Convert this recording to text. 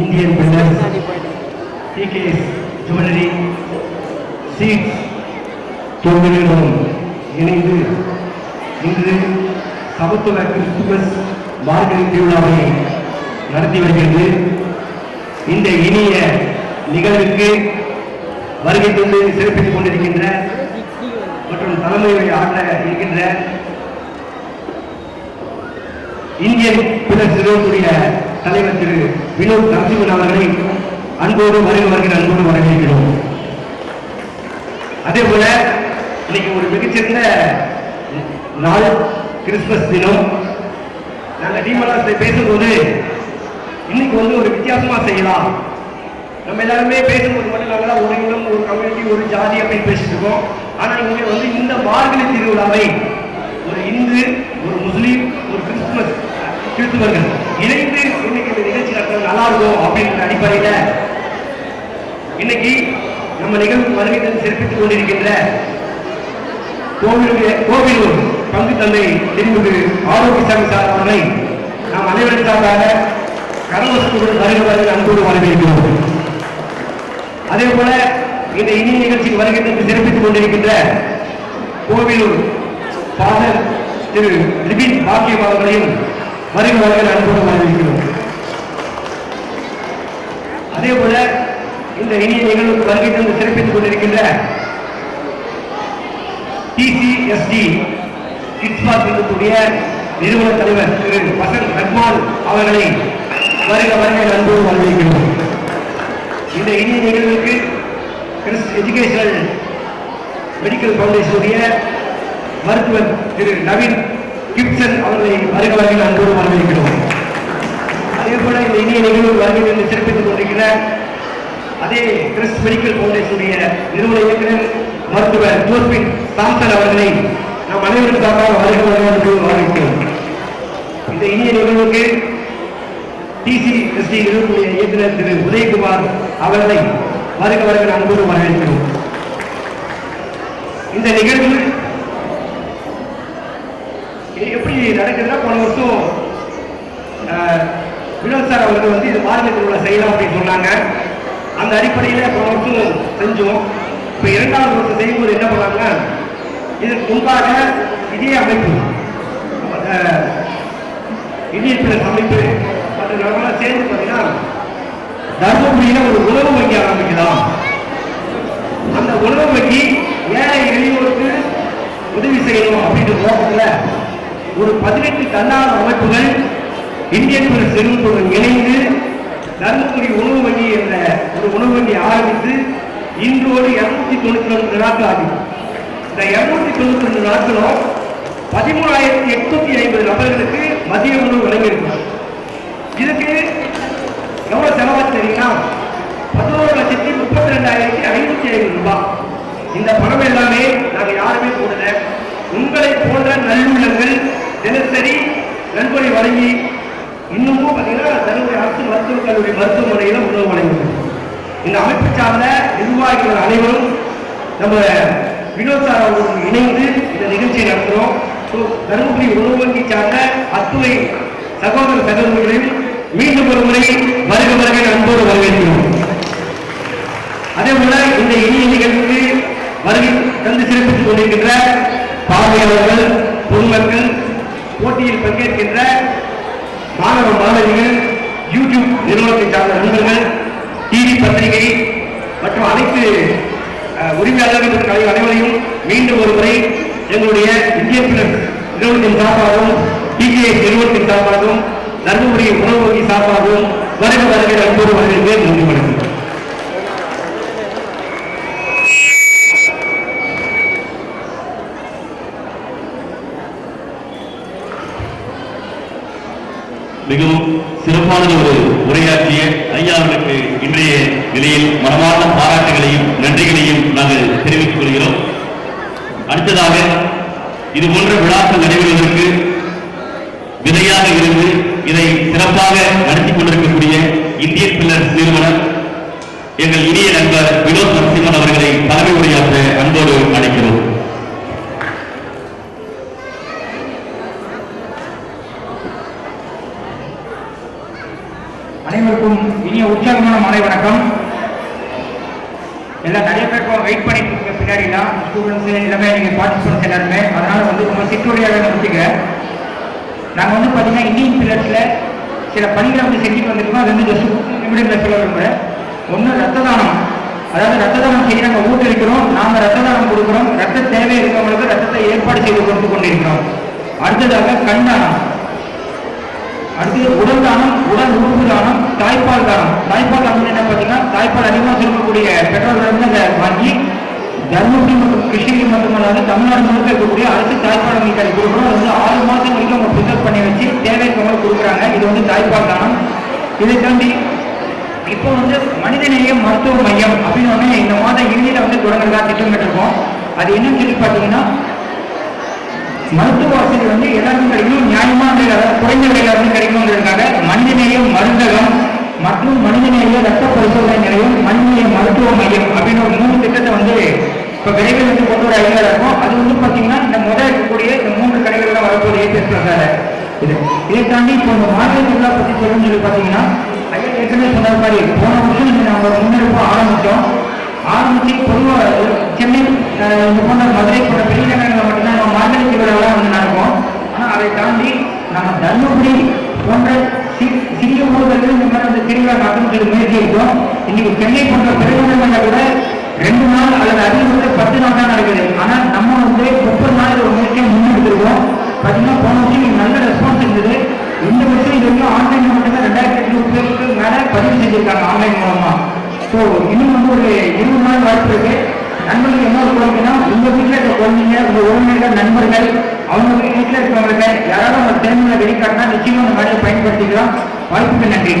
Indian pillars TKS jewellery சீட்ஸ் தொழில்களும் இணைந்து இன்று சமத்துவ கிறிஸ்துமஸ் மார்கழி திருவிழாவை நடத்தி வருகிறது. இந்த இனிய நிகழ்வுக்கு வருகை தந்து சிறப்பித்துக் கொண்டிருக்கின்ற மற்றும் தலைமையை ஆற்ற இருக்கின்ற இந்தியன் பிள்ளர் சிறுவனுடைய தலைவர் திரு வினோத் நரசிம்மன் அவர்களை அன்போடு வருக அன்போடு வரவேற்கிறோம். அதே போல இன்னைக்கு ஒரு மிகச்சிறந்த நாள் கிறிஸ்துமஸ் தினம். நாங்கள் டீமலாசை பேசும்போது இன்னைக்கு வந்து ஒரு வித்தியாசமா செய்யலாம். நம்ம எல்லாருமே பேசும்போது மட்டும் இல்லாமல் ஒரு இனம் ஒரு கம்யூனிட்டி ஒரு ஜாதி அப்படின்னு பேசிட்டு இருக்கோம். ஆனால் இங்கே வந்து இந்த மார்கழி திருவிழாவை ஒரு இந்து ஒரு முஸ்லீம் ஒரு கிறிஸ்துமஸ் கிறிஸ்துவர்கள் இணைந்து ஆகும் அப்படின்ற அடிப்படையில இன்னைக்கு நம்ம நிகழ்வு வருகை சிறப்பித்துக் கொண்டிருக்கின்ற கோவிலுடைய கோவிலூர் பங்கு தந்தை திருமிகு ஆரோக்கியசாமி சார் அவர்களை நாம் அனைவரும் சார்பாக கரவசத்துடன் வருகிறவர்கள் அன்போடு வரவேற்கிறோம். அதே போல இந்த இனிய நிகழ்ச்சிக்கு வருகை சிறப்பித்துக் கொண்டிருக்கின்ற கோவிலூர் பாதர் திரு லிபின் பாக்கியம் அவர்களையும் அன்போடு வரவேற்கிறோம். அதே போல இந்த இனிய நிகழ்வுக்கு வருகை தந்து சிறப்பித்துக் கொண்டிருக்கின்ற டிசிஎஸ்டி கிட்ஸ்பாத் இருக்கக்கூடிய நிறுவன தலைவர் திரு வசந்த் ரஹ்மான் அவர்களை வருக வருக அன்போடு வரவேற்கிறோம். இந்த இனிய நிகழ்வுக்கு கிறிஸ் எஜுகேஷனல் மெடிக்கல் ஃபவுண்டேஷனுடைய மருத்துவர் திரு நவீன் கிப்சன் அவர்களை வருக வருக அன்போடு வரவேற்கிறோம். அதே போல இந்த இனிய நிகழ்வு வருகை என்று சிறப்பித்துக் கொண்டிருக்கிற அதே கிறிஸ் மெடிக்கல் பவுண்டேஷனுடைய நிறுவன இயக்குனர் மருத்துவர் ஜோஸ்பின் சாம்சன் அவர்களை நாம் அனைவரும் சார்பாக வருக வருக என்று இந்த இனிய நிகழ்வுக்கு டிசிஎஸ்டி நிறுவனுடைய இயக்குனர் திரு உதயகுமார் அவர்களை வருக வருக அன்போடு வரவேற்கிறோம். இந்த நிகழ்வு இது எப்படி நடக்குதுன்னா போன வருஷம் ஆஹ், வினோத் சார் அவர்கள் செய்யலாம் அப்படின்னு சொன்னாங்க. அந்த அடிப்படையில் போன வருஷம் செஞ்சோம். இப்போ இரண்டாவது வருஷம் செய்யும்போது என்ன பண்ணாங்க? இதற்கு முன்பாக இதே அமைப்பு ஆஹ், பிளஸ் அமைப்பு மற்றும் நம்மளாம் சேர்ந்து பார்த்தீங்கன்னா தர்மபுரியில் ஒரு உணவு வங்கி ஆரம்பிக்கலாம். அந்த உணவு வங்கி ஏழை எளியோருக்கு உதவி செய்யணும் அப்படின்ற நோக்கத்தில் ஒரு பதினெட்டு தன்னார்வ அமைப்புகள் இந்தியன் பிரஸ் நிறுவனத்துடன் இணைந்து தர்மபுரி உணவு வங்கி என்ற ஒரு உணவு வங்கி ஆரம்பித்து இன்றோடு இருநூத்தி தொண்ணூத்தி ரெண்டு நாட்கள் ஆகும் இந்த இருநூத்தி தொண்ணூத்தி ரெண்டு நாட்களும் பதிமூணாயிரத்தி எட்நூத்தி ஐம்பது நபர்களுக்கு மதிய உணவு வழங்கியிருக்கிறார். இதுக்கு எவ்வளவு செலவாச்சு தெரியுங்களா பதினோரு லட்சத்தி முப்பத்தி ரெண்டாயிரத்தி ஐநூத்தி ஐம்பது ரூபாய். இந்த பணம் எல்லாமே நாங்க யாருமே போடல. உங்களை போன்ற நல்லுள்ளங்கள் தினசரி நன்கொடை வழங்கி இன்னமும் பார்த்தீங்கன்னா தருமபுரி அரசு மருத்துவக் கல்லூரி மருத்துவமனையில உணவு வழங்குகிறது இந்த அமைப்பு சார்ந்த நிர்வாகிகள் அனைவரும் நம்ம வினோத் சார் அவர்களுடன் இணைந்து இந்த நிகழ்ச்சியை நடத்துகிறோம் ஸோ தருமபுரி உணவு வங்கி சார்ந்த அத்துவை சகோதர சகோதரிகளையும் மீண்டும் ஒரு முறை வருக வருகை அன்போடு வரவேற்கிறோம். அதே போல இந்த இனிய நிகழ்வுக்கு வருகை தந்து சிறப்பித்துக் கொண்டிருக்கின்ற பார்வையாளர்கள் பொதுமக்கள் போட்டியில் பங்கேற்கின்ற மாணவ மாணவிகள் யூடியூப் நிறுவனத்தை சார்ந்த நண்பர்கள் டிவி பத்திரிகை மற்றும் அனைத்து உரிமையாளர்கள் மற்றும் அனைவரையும் மீண்டும் ஒரு முறை எங்களுடைய இந்திய நிறுவனத்தின் சார்பாகவும் டிஜிஐ நிறுவனத்தின் சார்பாகவும் தர்மபுரி உணவு வங்கி சார்பாகவும் வருக வருகிற அன்போடு வரவேற்கிறேன் நன்றி மிகவும் சிறப்பான ஒரு உரையாற்றிய ஐயா அவர்களுக்கு இன்றைய நிலையில் மனமார்ந்த பாராட்டுகளையும் நன்றிகளையும் நாங்கள் தெரிவித்துக் கொள்கிறோம். அடுத்ததாக இது போன்ற விழாக்கள் நடைபெறுவதற்கு விதையாக இருந்து இதை சிறப்பாக நடத்தி கொண்டிருக்கக்கூடிய இந்திய பில்லர்ஸ் நிறுவனம் எங்கள் இனிய நண்பர் வினோத் நரசிம்மன் அவர்களை தலைமை உரையாற்ற அன்போடு அழைக்கிறோம் அனைவரும் அனைவருக்கும் உற்சாகமான மாலை வணக்கம். எல்லாம் நிறைய பேருக்கும் வெயிட் பண்ணிட்டு இருக்க பின்னாடிலாம். ஸ்டூடெண்ட்ஸ் எல்லாமே நீங்கள் பார்ட்டிசிபென்ட்ஸ் எல்லாருமே. அதனால வந்து ரொம்ப சிற்றுரையாக முடிச்சுக்க. நாங்கள் வந்து பார்த்தீங்கன்னா இந்தியன் பில்லர்ஸில் சில பணிகளை வந்து செஞ்சுட்டு வந்திருக்கோம். அது வந்து ஜஸ்ட் நிமிடங்களை சொல்ல விரும்புகிறேன் ஒன்று ரத்த தானம் அதாவது ரத்த தானம் செய்ய நாங்கள் ஊக்குவிக்கிறோம். நாங்கள் ரத்த தானம் கொடுக்குறோம். ரத்த தேவை இருக்கவங்களுக்கு ரத்தத்தை ஏற்பாடு செய்து கொடுத்து கொண்டிருக்கிறோம். அடுத்ததாக கண் தானம் உடல் தானம். உடல் உறுப்பு தானம் தாய்ப்பால் தானம். தாய்ப்பால் தானம் என்ன பார்த்தீங்கன்னா தாய்ப்பால் அதிகமாக சுருக்கக்கூடிய பெற்றோர்கள் வாங்கி தர்மபுரி மற்றும் கிருஷ்ணகிரி மட்டுமல்லாது தமிழ்நாடு முழுக்க இருக்கக்கூடிய அரசு தாய்ப்பால் வங்கிகளை கொடுக்குறோம் வந்து ஆறு மாதம் வரைக்கும் அவங்க ப்ரிசர்வ் பண்ணி வச்சு தேவைக்கவங்க கொடுக்குறாங்க. இது வந்து தாய்ப்பால் தானம். இதை தாண்டி இப்போ வந்து மனிதநேய மருத்துவ மையம் அப்படின்னு ஒன்று இந்த மாத இறுதியில் வந்து தொடங்குறதா திட்டமிட்டிருக்கோம். அது என்னன்னு சொல்லி பார்த்தீங்கன்னா மருத்துவ வசதி வந்து எல்லாருக்கும் கிடைக்கும் நியாயமான குறைந்த விலையில வந்து கிடைக்குங்கிறதுக்காக மனிதநேயம் மருந்தகம் மற்றும் மனிதநேய ரத்த பரிசோதனை நிலையம் மனிதநேய மருத்துவ மையம் அப்படின்னு ஒரு மூணு திட்டத்தை வந்து இப்போ விரைவில் வந்து கொண்டு வர ஐடியா இருக்கும். அது வந்து பார்த்தீங்கன்னா இந்த முதல் இருக்கக்கூடிய இந்த மூன்று கடைகள் தான் வரப்போகுது ஏபிஎஸ் பிரசார இது இதை தாண்டி இப்போ இந்த மாநில பற்றி சொல்லணும்னு சொல்லி பார்த்தீங்கன்னா ஐயா ஏற்கனவே சொன்ன மாதிரி போன வருஷம் நாங்கள் ஒரு முன்னெடுப்பு ஆரம்பித்தோம். ஆரம்பிச்சு பொதுவாக சென்னை அஹ், இது போன்ற மதுரை போன்ற பெரிய நகரங்களில் மட்டும்தான் நம்ம மார்கழி திருவிழாவெல்லாம் வந்து நடக்கும் ஆனால் அதை தாண்டி நம்ம தர்மபுரி போன்ற சிறிய ஊர்களில் இந்த மாதிரி அந்த திருவிழா நடக்கும் முயற்சி இருக்கும். இன்னைக்கு சென்னை போன்ற பெருநகரங்களில் கூட ரெண்டு நாள் அல்லது வந்து பத்து நாள் தான் நடக்குது. ஆனால் நம்ம வந்து முப்பது நாள் ஒரு முயற்சியை முன்னெடுத்திருக்கோம் பார்த்தீங்கன்னா போன வருஷம் நல்ல ரெஸ்பான்ஸ் இருந்தது. இந்த வருஷம் இது வரைக்கும் ஆன்லைன் மட்டும்தான் ரெண்டாயிரத்தி எட்நூறு பேருக்கு மேலே பதிவு செஞ்சிருக்காங்க ஆன்லைன் மூலமா. ஸோ இன்னும் வந்து ஒரு இருபது நாள் வாய்ப்பு இருக்கு. நண்பர்கள் என்ன ஒரு உங்க வீட்டில் இருக்க குழந்தைங்க உங்க உறவினர்கள் நண்பர்கள் அவங்க வீட்டில் இருக்கிறவங்க யாராவது அவங்க திறமையை வெளிக்காட்டினா நிச்சயமாக அந்த மாதிரி பயன்படுத்திக்கலாம். வாய்ப்புக்கு நன்றி.